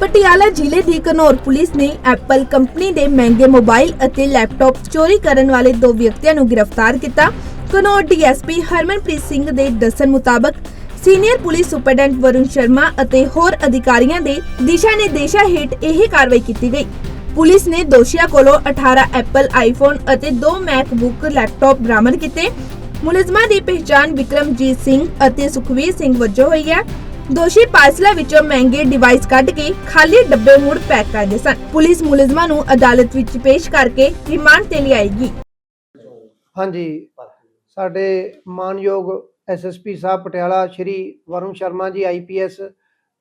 ਪਟਿਆਲਾ ਜ਼ਿਲ੍ਹੇ ਦੀ ਘਨੌਰ ਪੁਲਿਸ ਨੇ ਐਪਲ ਕੰਪਨੀ ਦੇ ਮਹਿੰਗੇ ਮੋਬਾਈਲ ਅਤੇ ਲੈਪਟਾਪ ਚੋਰੀ ਕਰਨ ਵਾਲੇ ਦੋ ਵਿਅਕਤੀਆਂ ਨੂੰ ਗ੍ਰਿਫਤਾਰ ਕੀਤਾ। ਘਨੌਰ ਡੀਐਸਪੀ ਹਰਮਨਪ੍ਰੀਤ ਸਿੰਘ ਦੇ ਦੱਸਣ ਮੁਤਾਬਕ senior police superintendent Varun Sharma ਅਤੇ ਹੋਰ ਅਧਿਕਾਰੀਆਂ ਦੇ ਦਿਸ਼ਾ ਨਿਰਦੇਸ਼ਾਂ ਹੇਠ ਇਹ ਕਾਰਵਾਈ ਕੀਤੀ ਗਈ। ਪੁਲਿਸ ਨੇ ਦੋਸ਼ੀਆਂ ਕੋਲੋਂ 18 ਐਪਲ, ਆਈਫੋਨ ਅਤੇ ਦੋ ਮੈਕਬੁੱਕ ਲੈਪਟਾਪ ਬਰਾਮਦ ਕੀਤੇ। ਮੁਲਜ਼ਮਾਂ ਦੀ ਪਹਿਚਾਣ ਵਿਕਰਮਜੀਤ ਸਿੰਘ ਅਤੇ ਸੁਖਵੀਰ ਸਿੰਘ ਵਜੋਂ ਹੋਈ ਹੈ। ਦੋਸ਼ੀ ਪਾਰਸਲਾਂ ਵਿੱਚੋਂ ਮਹਿੰਗੇ ਡਿਵਾਈਸ ਕੱਢ ਕੇ ਖਾਲੀ ਡੱਬੇ ਮੁੜ ਪੈਕ ਕਰਦੇ ਸਨ। ਪੁਲਿਸ ਮੁਲਜ਼ਮਾਂ ਨੂੰ ਅਦਾਲਤ ਵਿੱਚ ਪੇਸ਼ ਕਰਕੇ ਰਿਮਾਂਡ ਤੇ ਲਿਆਏਗੀ। ਹਾਂਜੀ। ਸਾਡੇ ਮਾਨਯੋਗ ਐਸਐਸਪੀ ਸਾਹਿਬ ਪਟਿਆਲਾ ਸ਼੍ਰੀ ਵਰੁਣ ਸ਼ਰਮਾ ਜੀ ਆਈਪੀਐਸ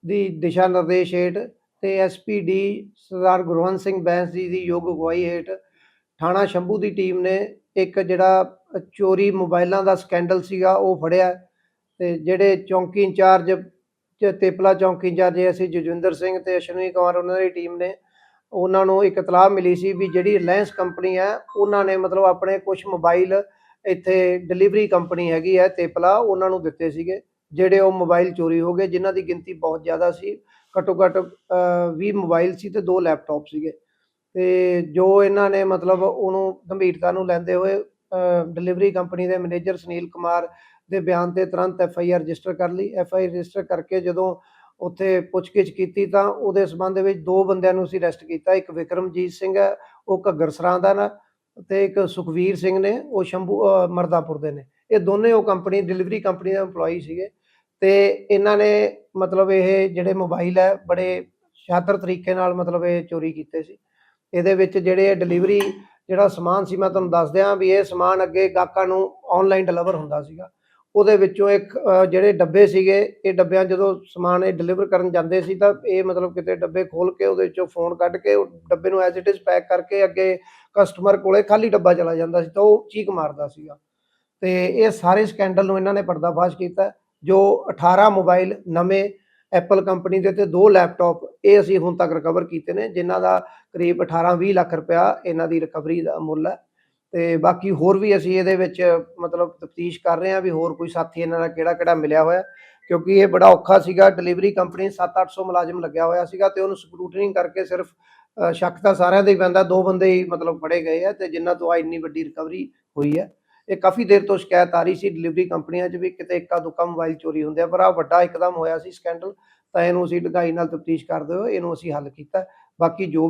ਦੀ ਦਿਸ਼ਾ ਨਿਰਦੇਸ਼ ਹੇਠ ਤੇ ਐਸਪੀਡੀ ਸਰਦਾਰ ਗੁਰਵੰਤ ਸਿੰਘ ਬੈਂਸ ਜੀ ਦੀ ਯੋਗ ਅਗਵਾਈ ਹੇਠ ਥਾਣਾ ਸ਼ੰਭੂ ਦੀ ਟੀਮ ਨੇ ਇੱਕ ਜਿਹੜਾ ਚੋਰੀ ਮੋਬਾਈਲਾਂ ਦਾ ਸਕੈਂਡਲ ਸੀਗਾ ਉਹ ਫੜਿਆ ਤੇ ਜਿਹੜੇ ਚੌਂਕੀ ਇੰਚਾਰਜ ਚ ਤੇਪਲਾ ਚੌਂਕੀ ਇੰਚਾਰਜ ਅਸੀਂ ਜਜਵਿੰਦਰ ਸਿੰਘ ਤੇ ਅਸ਼ਵਨੀ ਕੁਮਾਰ ਉਹਨਾਂ ਦੀ ਟੀਮ ਨੇ ਉਹਨਾਂ ਨੂੰ ਇੱਕ ਇਤਲਾਹ ਮਿਲੀ ਸੀ ਵੀ ਜਿਹੜੀ ਰਿਲਾਇੰਸ ਕੰਪਨੀ ਹੈ ਉਹਨਾਂ ਨੇ ਮਤਲਬ ਆਪਣੇ ਕੁਝ ਮੋਬਾਈਲ ਇੱਥੇ ਡਿਲੀਵਰੀ ਕੰਪਨੀ ਹੈਗੀ ਹੈ ਤੇਪਲਾ ਉਹਨਾਂ ਨੂੰ ਦਿੱਤੇ ਸੀਗੇ ਜਿਹੜੇ ਉਹ ਮੋਬਾਈਲ ਚੋਰੀ ਹੋ ਗਏ ਜਿਨ੍ਹਾਂ ਦੀ ਗਿਣਤੀ ਬਹੁਤ ਜ਼ਿਆਦਾ ਸੀ ਘੱਟੋ ਘੱਟ ਅ, 20 ਮੋਬਾਈਲ ਸੀ ਤੇ ਦੋ ਲੈਪਟਾਪ ਸੀਗੇ। ਤੇ ਜੋ ਇਹਨਾਂ ਨੇ ਮਤਲਬ ਉਹਨੂੰ ਗੰਭੀਰਤਾ ਨੂੰ ਲੈਂਦੇ ਹੋਏ ਡਿਲੀਵਰੀ ਕੰਪਨੀ ਦੇ ਮੈਨੇਜਰ ਸੁਨੀਲ ਕੁਮਾਰ ਦੇ ਬਿਆਨ ਤੇ ਤੁਰੰਤ ਐਫ ਆਈ ਆਰ ਰਜਿਸਟਰ ਕਰ ਲਈ। ਐਫ ਆਈ ਰਜਿਸਟਰ ਕਰਕੇ ਜਦੋਂ ਉੱਥੇ ਪੁੱਛਗਿੱਛ ਕੀਤੀ ਤਾਂ ਉਹਦੇ ਸਬੰਧ ਵਿੱਚ ਦੋ ਬੰਦਿਆਂ ਨੂੰ ਅਸੀਂ ਅਰੈਸਟ ਕੀਤਾ। ਇੱਕ ਵਿਕਰਮਜੀਤ ਸਿੰਘ ਹੈ, ਉਹ ਘੱਗਰਸਰਾਂ ਦਾ ਨਾ ਤੇ ਇੱਕ ਸੁਖਵੀਰ ਸਿੰਘ ਨੇ, ਉਹ ਸ਼ੰਭੂ ਮਰਦਾਪੁਰ ਦੇ ਨੇ। ਇਹ ਦੋਨੇ ਉਹ ਕੰਪਨੀ ਡਿਲੀਵਰੀ ਕੰਪਨੀ ਦੇ EMPLOYE ਸੀਗੇ ਤੇ ਇਹਨਾਂ ਨੇ ਮਤਲਬ ਇਹ ਜਿਹੜੇ ਮੋਬਾਈਲ ਹੈ, ਬੜੇ ਸ਼ਾਤਰ ਤਰੀਕੇ ਨਾਲ ਮਤਲਬ ਇਹ ਚੋਰੀ ਕੀਤੇ ਸੀ। ਇਹਦੇ ਵਿੱਚ ਜਿਹੜੇ ਡਿਲੀਵਰੀ ਜਿਹੜਾ ਸਮਾਨ ਸੀ, ਮੈਂ ਤੁਹਾਨੂੰ ਦੱਸ ਦਿਆਂ ਵੀ ਇਹ ਸਮਾਨ ਅੱਗੇ ਗਾਹਕਾਂ ਨੂੰ ਆਨਲਾਈਨ ਡਿਲੀਵਰ ਹੁੰਦਾ ਸੀਗਾ। ਉਹਦੇ ਵਿੱਚੋਂ ਇੱਕ ਜਿਹੜੇ ਡੱਬੇ ਸੀਗੇ, ਇਹ ਡੱਬਿਆਂ ਜਦੋਂ ਸਮਾਨ ਇਹ ਡਿਲੀਵਰ ਕਰਨ ਜਾਂਦੇ ਸੀ ਤਾਂ ਇਹ ਮਤਲਬ ਕਿਤੇ ਡੱਬੇ ਖੋਲ ਕੇ ਉਹਦੇ ਵਿੱਚੋਂ ਫੋਨ ਕੱਢ ਕੇ ਉਹ ਡੱਬੇ ਨੂੰ ਐਜ਼ ਇਟ ਇਜ਼ ਪੈਕ ਕਰਕੇ ਅੱਗੇ ਕਸਟਮਰ ਕੋਲੇ ਖਾਲੀ ਡੱਬਾ ਚਲਾ ਜਾਂਦਾ ਸੀ ਤਾਂ ਉਹ ਚੀਕ ਮਾਰਦਾ ਸੀਗਾ। ਤੇ ਇਹ ਸਾਰੇ ਸਕੈਂਡਲ ਨੂੰ ਇਹਨਾਂ ਨੇ ਪਰਦਾਫਾਸ਼ ਕੀਤਾ, ਜੋ 18 ਮੋਬਾਈਲ ਨਵੇਂ ਐਪਲ ਕੰਪਨੀ ਦੇ ਤੇ ਦੋ ਲੈਪਟਾਪ ਇਹ ਅਸੀਂ ਹੁਣ ਤੱਕ ਰਿਕਵਰ ਕੀਤੇ ਨੇ, ਜਿਨ੍ਹਾਂ ਦਾ ਕਰੀਬ 18-20 ਲੱਖ ਰੁਪਇਆ ਇਹਨਾਂ ਦੀ ਰਿਕਵਰੀ ਦਾ ਮੁੱਲ ਹੈ। ਤੇ ਬਾਕੀ ਹੋਰ ਵੀ ਅਸੀਂ ਇਹਦੇ ਵਿੱਚ ਮਤਲਬ ਤਫਤੀਸ਼ ਕਰ ਰਹੇ ਹਾਂ ਵੀ ਹੋਰ ਕੋਈ ਸਾਥੀ ਇਹਨਾਂ ਦਾ ਕਿਹੜਾ ਕਿਹੜਾ ਮਿਲਿਆ ਹੋਇਆ ਕਿਉਂਕਿ ਇਹ ਬੜਾ ਔਖਾ ਸੀਗਾ। ਡਿਲੀਵਰੀ ਕੰਪਨੀ 7-800 ਮੁਲਾਜ਼ਮ ਲੱਗਿਆ ਹੋਇਆ ਸੀਗਾ ਤੇ ਉਹਨੂੰ ਸਕਰੂਟਨਿੰਗ ਕਰਕੇ ਸਿਰਫ ਸ਼ੱਕ ਤਾਂ ਸਾਰਿਆਂ ਦੇ ਹੀ ਪੈਂਦਾ, ਦੋ ਬੰਦੇ ਹੀ ਮਤਲਬ ਫੜੇ ਗਏ ਆ ਤੇ ਜਿਨ੍ਹਾਂ ਤੋਂ ਆ ਇੰਨੀ ਵੱਡੀ ਰਿਕਵਰੀ ਹੋਈ ਹੈ। ਇਹ ਕਾਫੀ ਦੇਰ ਤੋਂ ਸ਼ਿਕਾਇਤ ਆ ਰਹੀ ਸੀ ਡਿਲੀਵਰੀ ਕੰਪਨੀਆਂ 'ਚ ਵੀ ਕਿਤੇ ਇੱਕਾ ਦੁੱਕਾ ਮੋਬਾਈਲ ਚੋਰੀ ਹੁੰਦੇ ਆ, ਪਰ ਆ ਵੱਡਾ ਇੱਕਦਮ ਹੋਇਆ ਸੀ ਸਕੈਂਡਲ ਤਾਂ ਇਹਨੂੰ ਅਸੀਂ ਡੂੰਘਾਈ ਨਾਲ ਤਫਤੀਸ਼ ਕਰਦੇ ਹੋਏ ਇਹਨੂੰ ਅਸੀਂ ਹੱਲ ਕੀਤਾ। ਬਾਕੀ ਜੋ